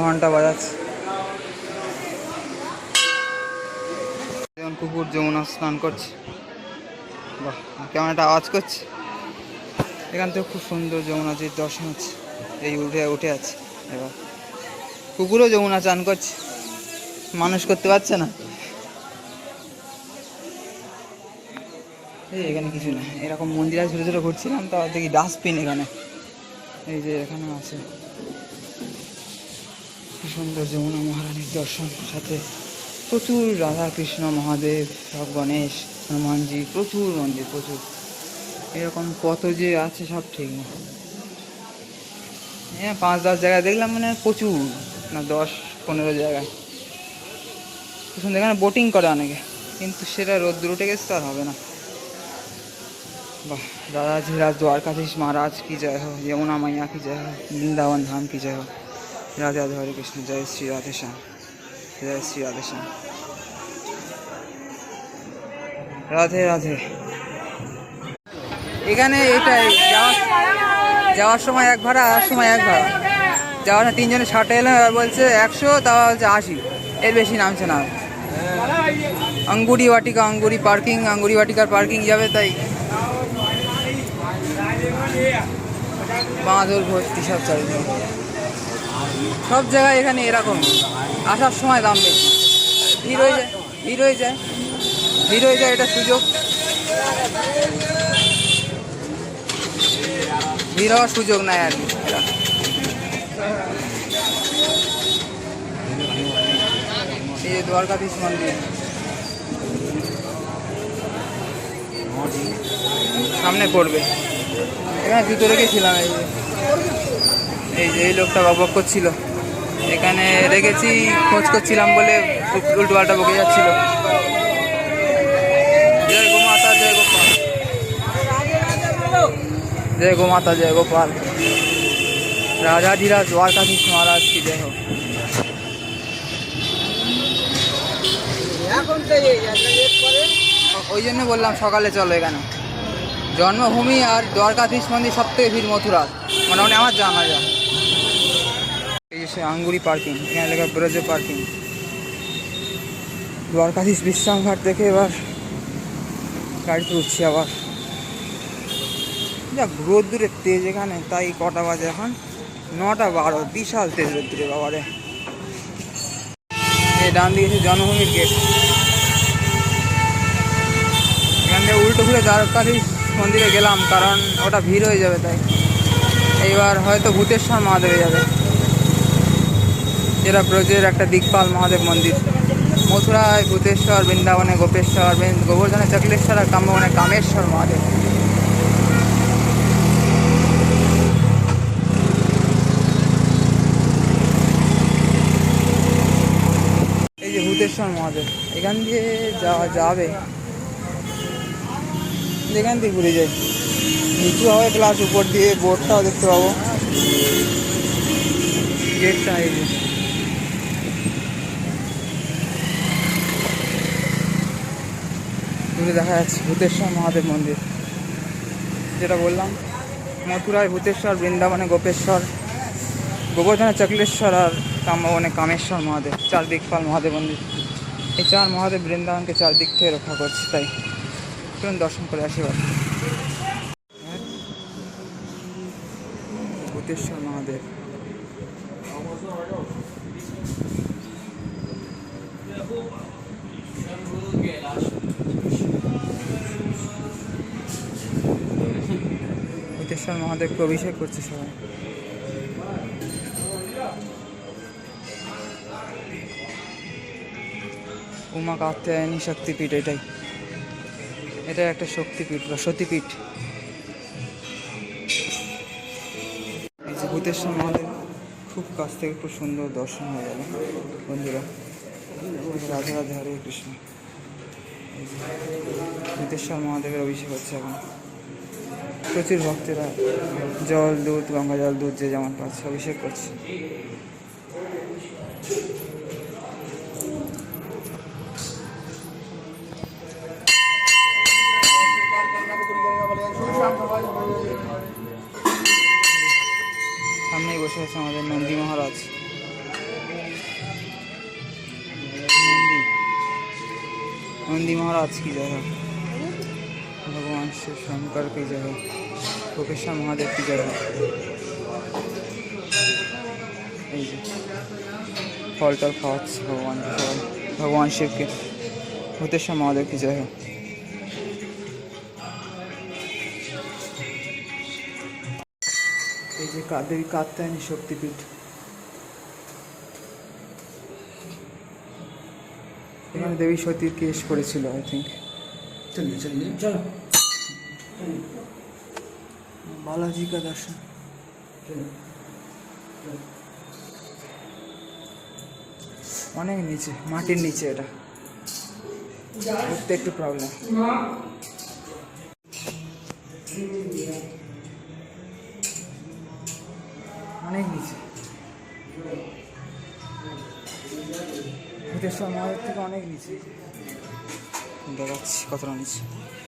ঘণ্টা বাজাচ্ছে। যেমন কুকুর যমুনা স্নান করছে। বাহ, কেমন একটা আওয়াজ করছে। এখান থেকে খুব সুন্দর যমুনাজির দর্শন হচ্ছে, এই উঠে উঠে আছে। এবার কুকুরও যমুনা চান করছে। মানুষ করতে পারছে না। এই এখানে কিছু না, এরকম মন্দিরে ছোটো ছোটো ঘুরছিলাম তা দেখি ডাস্টবিন এখানে। এই যে এখানে আছে। সুন্দর যমুনা মহারানীর দর্শন সাথে প্রচুর রাধা কৃষ্ণ মহাদেব, সব গণেশ, হনুমানজি, প্রচুর মন্দির, প্রচুর। এরকম কত যে আছে সব ঠিক না। হ্যাঁ পাঁচ, দশ জায়গায় দেখলাম মানে প্রচুর, না দশ, পনেরো জায়গায়। প্রচুর এখানে বোটিং করে অনেকে, কিন্তু সেটা রোদ্র উঠে গেছে তো আর হবে না। বাহ রাজা রাজ দ্বারকাধীশ মহারাজ, কি জয় হোক, যমুনা মাইয়া, কি জয় হোক, বৃন্দাবন ধাম, কি জয় হোক। রাধে রাধে হরে কৃষ্ণ, জয় শ্রী রাধে শ্যাম, জয় শ্রী রাধে শ্যাম। রাধে রাধে। এখানে এটাই, যাওয়ার সময় এক ভাড়া আসার সময় এক ভাড়া। যাওয়ার সময় তিনজনে ষাট এলে এবার বলছে একশো, তাও হচ্ছে আশি। এর বেশি নামছে না। আঙ্গুরি বাটিকা আঙ্গুরি পার্কিং আঙ্গুরি ওয়াটিকার পার্কিং যাবে তাই। বাঁদর ভর্তি সব চারিদিকে। সব জায়গায় এখানে এরকম। আসার সময় দাম বেশি। ভিড় হয়ে যায়, ভিড় হয়ে যায়। ভিড় হয়ে যায় এটা সুযোগ। ভিড় হওয়ার সুযোগ নাই আর কি। এই যে দ্বারকাধীশ মন্দির। সামনে পড়বে। এখানে জুতো রেখেছিলাম এই এই যে এই লোকটা বক করছিল। এখানে রেখেছি খোঁজ করছিলাম বলে উল্টো পাল্টা বকে যাচ্ছিল। জয় গোমাতা জয় গোপাল জয় গোমাতা জয় গোপাল রাজা ধীরাজ দ্বারকাধীশ মহারাজ কি জয় হোক। ওই জন্য বললাম সকালে চলো এখানে। জন্মভূমি আর দ্বারকাধীশ মন্দির সব থেকে ভিড় মথুরার। মোটামুটি আমার জানা যায়। যে আঙ্গুরি পার্কিং, এখানে লেখা ব্রজে পার্কিং। দ্বারকাধীশ বিশ্রাম ঘাট দেখে এবার গাড়িতে উঠছি আবার। যা রোদ্দুরের তেজ এখানে, তাই কটা বাজে এখন? নটা বারো, বিশাল তেজ রোদ্দুরে বাবারে। ডান দিকে জন্মভূমির গেট। এখান থেকে উল্টো ঘুরে দ্বারকাধীশ মন্দিরে গেলাম, কারণ ওটা ভিড় হয়ে যাবে তাই। এইবার হয়তো ভূতেশ্বর মহাদেবে যাবে। যেটা ব্রজের একটা দিকপাল মহাদেব মন্দির। মথুরায় ভূতেশ্বর বৃন্দাবনে গোপেশ্বর গোবর্ধনে চকলেশ্বর আর কাম্যবনে কামেশ্বর মহাদেব। এই যে ভূতেশ্বর মহাদেব, এখান দিয়ে যাওয়া যাবে। এখান দিয়ে ঘুরে যাই। নিচু হবে ক্লাস উপর দিয়ে বোর্ডটাও দেখতে পাবো। গেটটা এই যে। দূরে দেখা যাচ্ছে ভূতেশ্বর মহাদেব মন্দির। যেটা বললাম, মথুরায় ভূতেশ্বর, বৃন্দাবনে গোপেশ্বর, গোবর্ধনে চকলেশ্বর আর কামবনে কামেশ্বর মহাদেব চার দিকপাল মহাদেব মন্দির। এই চার মহাদেব বৃন্দাবনকে চারদিক থেকে রক্ষা করছে, তাই চলুন দর্শন করে আসি ভূতেশ্বর মহাদেব। ভূতেশ্বর মহাদেবকে অভিষেক করছে সবাই। উমা কাত্যায়নী শক্তিপীঠ এটাই। এটা একটা শক্তিপীঠ বা সতীপীঠ। ভূতেশ্বর মহাদেব খুব কাছ থেকে খুব সুন্দর দর্শন হয়ে যাবে বন্ধুরা। রাধে রাধে হরে কৃষ্ণ। ভূতেশ্বর মহাদেবের অভিষেক হচ্ছে এখন। প্রচুর ভক্তেরা, জল, দুধ, গঙ্গা জল, দুধ যে যেমন পাচ্ছে, অভিষেক করছে। সামনেই বসে আছে আমাদের নন্দী মহারাজ। নন্দী। নন্দী মহারাজ কি জায়গা? শ্রী শঙ্কর কি জয় হোক প্রফেসর মহাদেব কি জয় হোক এই যে ফল টল খাওয়াচ্ছে ভগবানকে সবাই। ভগবান শিবকে। ভূতেশ্বর মহাদেব কি জয় হোক এই যে দেবী কাত্যায়নী শক্তিপীঠ। এখানে দেবী সতীর কেস করেছিল আই থিঙ্ক চলো চলো চলো। बालाजी का दर्शन অনেক নিচে মাটির নিচে এটা উঠতে একটু প্রবলেম অনেক নিচে ভূতেশ্বর মহাদেব থেকে অনেক নিচে দেখাচ্ছি কতটা নিচে